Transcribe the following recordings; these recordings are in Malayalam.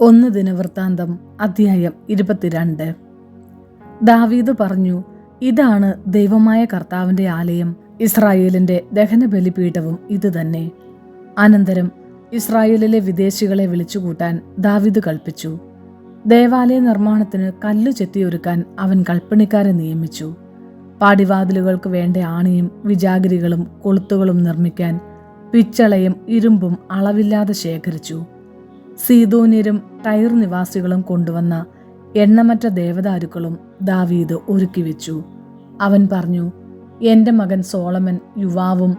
ഒന്ന് ദിനവൃത്താന്തം അധ്യായം ഇരുപത്തിരണ്ട്. ദാവീദ് പറഞ്ഞു ഇതാണ് ദൈവമായ കർത്താവിന്റെ ആലയം ഇസ്രായേലിന്റെ ദഹനബലിപീഠവും ഇതുതന്നെ അനന്തരം ഇസ്രായേലിലെ വിദേശികളെ വിളിച്ചുകൂട്ടാൻ ദാവീദ് കൽപ്പിച്ചു. ദേവാലയ നിർമ്മാണത്തിന് കല്ലു ചെത്തിയൊരുക്കാൻ അവൻ കൽപ്പണിക്കാരെ നിയമിച്ചു. പാടിവാതിലുകൾക്ക് വേണ്ട ആണിയും വിജാഗിരികളും കൊളുത്തുകളും നിർമ്മിക്കാൻ പിച്ചളയും ഇരുമ്പും അളവില്ലാതെ ശേഖരിച്ചു. സീതോന്യരും ടൈർ നിവാസികളും കൊണ്ടുവന്ന എണ്ണമറ്റ ദേവദാരുക്കളും ദാവീദ് ഒരുക്കി വെച്ചു. അവൻ പറഞ്ഞു എന്റെ മകൻ സോളമൻ യുവാവും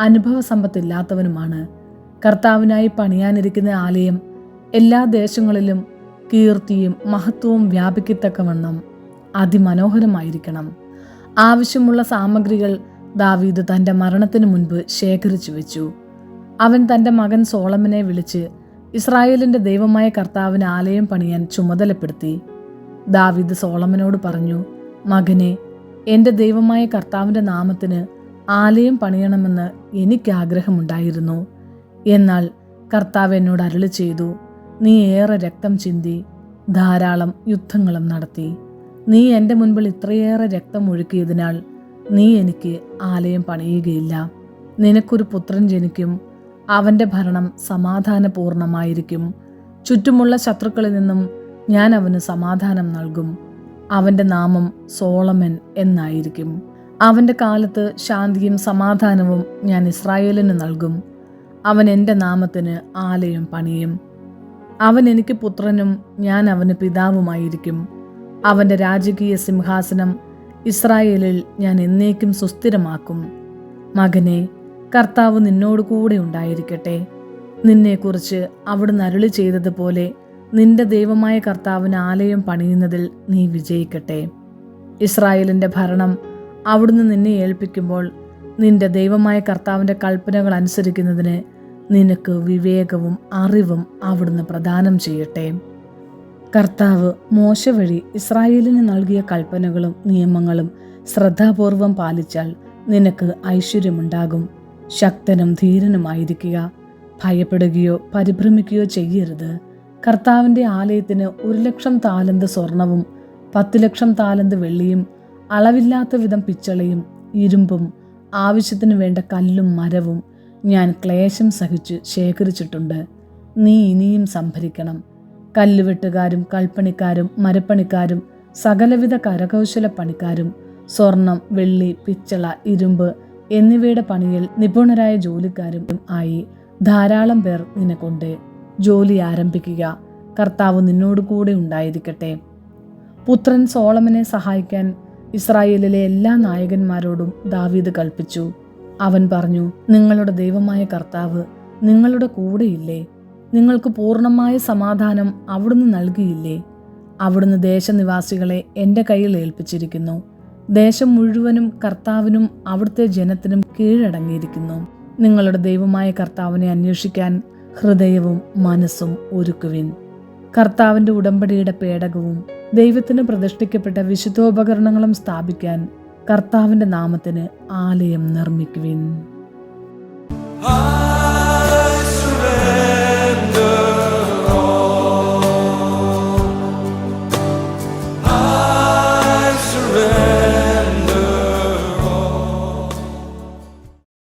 അനുഭവസമ്പത്തില്ലാത്തവനുമാണ്. കർത്താവിനായി പണിയാനിരിക്കുന്ന ആലയം എല്ലാ ദേശങ്ങളിലും കീർത്തിയും മഹത്വവും വ്യാപിക്കത്തക്കവണ്ണം അതിമനോഹരമായിരിക്കണം. ആവശ്യമുള്ള സാമഗ്രികൾ ദാവീദ് തന്റെ മരണത്തിന് മുൻപ് ശേഖരിച്ചു വെച്ചു. അവൻ തന്റെ മകൻ സോളമനെ വിളിച്ച് ഇസ്രായേലിന്റെ ദൈവമായ കർത്താവിന് ആലയം പണിയാൻ ചുമതലപ്പെടുത്തി. ദാവിദ് സോളമനോട് പറഞ്ഞു മകനെ എന്റെ ദൈവമായ കർത്താവിന്റെ നാമത്തിന് ആലയം പണിയണമെന്ന് എനിക്ക് ആഗ്രഹമുണ്ടായിരുന്നു. എന്നാൽ കർത്താവ് എന്നോട് അരുളി ചെയ്തു നീ ഏറെ രക്തം ചിന്തി ധാരാളം യുദ്ധങ്ങളും നടത്തി. നീ എന്റെ മുൻപിൽ ഇത്രയേറെ രക്തം ഒഴുക്കിയതിനാൽ നീ എനിക്ക് ആലയം പണിയുകയില്ല. നിനക്കൊരു പുത്രൻ ജനിക്കും അവന്റെ ഭരണം സമാധാനപൂർണമായിരിക്കും. ചുറ്റുമുള്ള ശത്രുക്കളിൽ നിന്നും ഞാൻ അവന് സമാധാനം നൽകും. അവന്റെ നാമം സോളമൻ എന്നായിരിക്കും. അവന്റെ കാലത്ത് ശാന്തിയും സമാധാനവും ഞാൻ ഇസ്രായേലിന് നൽകും. അവൻ എന്റെ നാമത്തിന് ആലയം പണിയും. അവൻ എനിക്ക് പുത്രനും ഞാൻ അവന് പിതാവുമായിരിക്കും. അവന്റെ രാജകീയ സിംഹാസനം ഇസ്രായേലിൽ ഞാൻ എന്നേക്കും സുസ്ഥിരമാക്കും. മകനെ കർത്താവ് നിന്നോട് കൂടെ ഉണ്ടായിരിക്കട്ടെ. നിന്നെക്കുറിച്ച് അവിടുന്ന് അരുളി ചെയ്തതുപോലെ നിന്റെ ദൈവമായ കർത്താവിന് ആലയം പണിയുന്നതിൽ നീ വിജയിക്കട്ടെ. ഇസ്രായേലിന്റെ ഭരണം അവിടുന്ന് നിന്നെ ഏൽപ്പിക്കുമ്പോൾ നിന്റെ ദൈവമായ കർത്താവിന്റെ കൽപ്പനകൾ അനുസരിക്കുന്നതിന് നിനക്ക് വിവേകവും അറിവും അവിടുന്ന് പ്രദാനം ചെയ്യട്ടെ. കർത്താവ് മോശ വഴി ഇസ്രായേലിന് നൽകിയ കൽപ്പനകളും നിയമങ്ങളും ശ്രദ്ധാപൂർവം പാലിച്ചാൽ നിനക്ക് ഐശ്വര്യമുണ്ടാകും. ശക്തനും ധീരനുമായിരിക്കുക. ഭയപ്പെടുകയോ പരിഭ്രമിക്കുകയോ ചെയ്യരുത്. കർത്താവിന്റെ ആലയത്തിന് ഒരു ലക്ഷം താലന്ത് സ്വർണവും പത്ത് ലക്ഷം താലന്ത് വെള്ളിയും അളവില്ലാത്ത വിധം പിച്ചളയും ഇരുമ്പും ആവശ്യത്തിന് വേണ്ട കല്ലും മരവും ഞാൻ ക്ലേശം സഹിച്ചു ശേഖരിച്ചിട്ടുണ്ട്. നീ ഇനിയും സംഭരിക്കണം. കല്ലുവെട്ടുകാരും കൽപ്പണിക്കാരും മരപ്പണിക്കാരും സകലവിധ കരകൗശല പണിക്കാരും സ്വർണം വെള്ളി പിച്ചള ഇരുമ്പ് എന്നിവയുടെ പണിയിൽ നിപുണരായ ജോലിക്കാരും ആയി ധാരാളം പേർ നിനക്കൊണ്ട് ജോലി ആരംഭിക്കുക. കർത്താവ് നിന്നോട് കൂടെ ഉണ്ടായിരിക്കട്ടെ. പുത്രൻ സോളമനെ സഹായിക്കാൻ ഇസ്രായേലിലെ എല്ലാ നായകന്മാരോടും ദാവീദ് കൽപ്പിച്ചു. അവൻ പറഞ്ഞു നിങ്ങളുടെ ദൈവമായ കർത്താവ് നിങ്ങളുടെ കൂടെയില്ലേ? നിങ്ങൾക്ക് പൂർണമായ സമാധാനം അവിടുന്ന് നൽകിയില്ലേ? അവിടുന്ന് ദേശനിവാസികളെ എന്റെ കയ്യിൽ ഏൽപ്പിച്ചിരിക്കുന്നു. ദേശം മുഴുവനും കർത്താവിനും അവിടുത്തെ ജനത്തിനും കീഴടങ്ങിയിരിക്കുന്നു. നിങ്ങളുടെ ദൈവമായ കർത്താവിനെ അന്വേഷിക്കാൻ ഹൃദയവും മനസ്സും ഒരുക്കുവിൻ. കർത്താവിന്റെ ഉടമ്പടിയുടെ പേടകവും ദൈവത്തിന് പ്രതിഷ്ഠിക്കപ്പെട്ട വിശുദ്ധോപകരണങ്ങളും സ്ഥാപിക്കാൻ കർത്താവിന്റെ നാമത്തിന് ആലയം നിർമ്മിക്കുവിൻ.